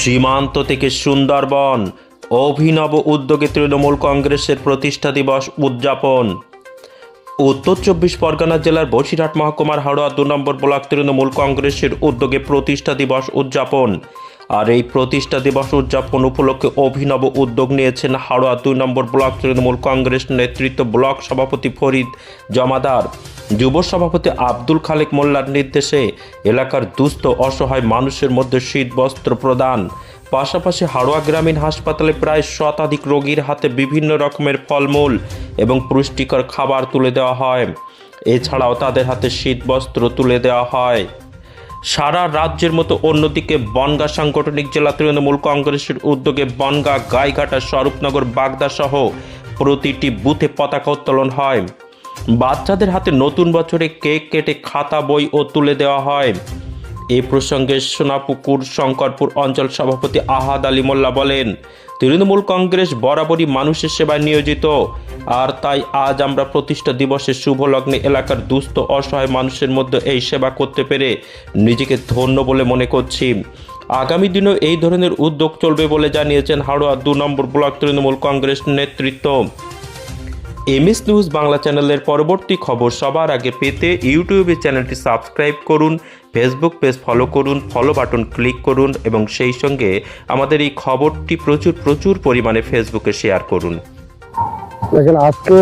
সীমান্ত থেকে সুন্দরবন, অভিনব উদ্যোগে তৃণমূল কংগ্রেসের প্রতিষ্ঠা দিবস উদযাপন। উত্তর চব্বিশ পরগনা জেলার বসিরহাট মহকুমার হাওড়া দু নম্বর ব্লক তৃণমূল কংগ্রেসের উদ্যোগে প্রতিষ্ঠা দিবস উদযাপন। আর এই প্রতিষ্ঠা দিবস উদযাপন উপলক্ষে অভিনব উদ্যোগ নিয়েছেন হাওড়া দুই নম্বর ব্লক তৃণমূল কংগ্রেস নেতৃত্ব ব্লক সভাপতি ফরিদ জমাদার। যুব সভাপতি আব্দুল খালেক মোল্লার নির্দেশে এলাকার দুস্থ অসহায় মানুষের মধ্যে শীত বস্ত্র প্রদান। পাশাপাশি হাড়োয়া গ্রামীণ হাসপাতালে প্রায় শতাধিক রোগীর হাতে বিভিন্ন রকমের ফলমূল এবং পুষ্টিকর খাবার তুলে দেওয়া হয়। এছাড়াও তাদের হাতে শীত বস্ত্র তুলে দেওয়া হয়। সারা রাজ্যের মতো অন্যদিকে বনগা সাংগঠনিক জেলা তৃণমূল কংগ্রেসের উদ্যোগে বনগা, গাইঘাটা, স্বরূপনগর, বাগদা সহ প্রতিটি বুথে পতাকা উত্তোলন হয়। বাচ্চাদের হাতে নতুন বছরে কেক কেটে খাতা, বই ও তুলে দেওয়া হয়। এ প্রসঙ্গে সোনাপুকুর, শঙ্করপুর অঞ্চল সভাপতি আহাদ আলী মোল্লা বলেন, তৃণমূল কংগ্রেস বরাবরই মানুষের সেবায় নিয়োজিত। আর তাই আজ আমরা প্রতিষ্ঠা দিবসের শুভ লগ্নে এলাকার দুস্থ, অসহায় মানুষের মধ্যে এই সেবা করতে পেরে নিজেকে ধন্য বলে মনে করছি। আগামী দিনেও এই ধরনের উদ্যোগ চলবে বলে জানিয়েছেন হাওড়া দু নম্বর ব্লক তৃণমূল কংগ্রেস নেতৃত্ব। এমএস নিউজ বাংলা চ্যানেলের পরবর্তী খবর সবার আগে পেতে ইউটিউবে চ্যানেলটি সাবস্ক্রাইব করুন, ফেসবুক পেজ ফলো করুন, ফলো বাটন ক্লিক করুন এবং সেই সঙ্গে আমাদের এই খবরটি প্রচুর প্রচুর পরিমাণে ফেসবুকে শেয়ার করুন। দেখেন, আজকে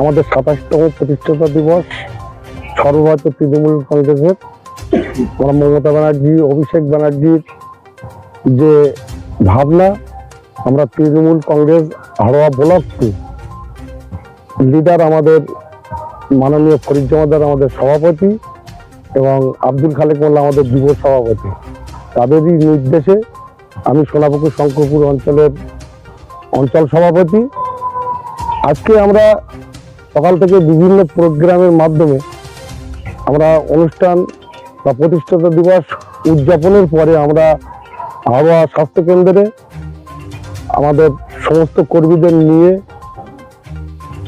আমাদের সাতাশতম প্রতিষ্ঠাতা দিবস, সর্বভারতীয় তৃণমূল কংগ্রেসের আমরা মমতা ব্যানার্জি, অভিষেক ব্যানার্জির যে ভাবনা, আমরা তৃণমূল কংগ্রেস হাড়োয়া ব্লক লিডার আমাদের, মাননীয় ফরিদ জমাদার আমাদের সভাপতি এবং আব্দুল খালেক মোল্লা আমাদের যুব সভাপতি। তাদেরই নির্দেশে আমি সোনাপুকুর শঙ্করপুর অঞ্চলের অঞ্চল সভাপতি আজকে আমরা সকাল থেকে বিভিন্ন প্রোগ্রামের মাধ্যমে আমরা অনুষ্ঠান বা প্রতিষ্ঠাতা দিবস উদযাপনের পরে আমরা হাওড়া স্বাস্থ্যকেন্দ্রে আমাদের সমস্ত কর্মীদের নিয়ে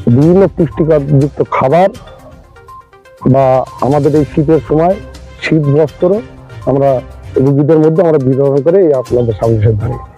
বিভিন্ন পুষ্টিকরযুক্ত খাবার বা আমাদের এই শীতের সময় শীত বস্ত্র আমরা রুগীদের মধ্যে আমরা বিতরণ করে এই আপনাদের সামনে দাঁড়িয়ে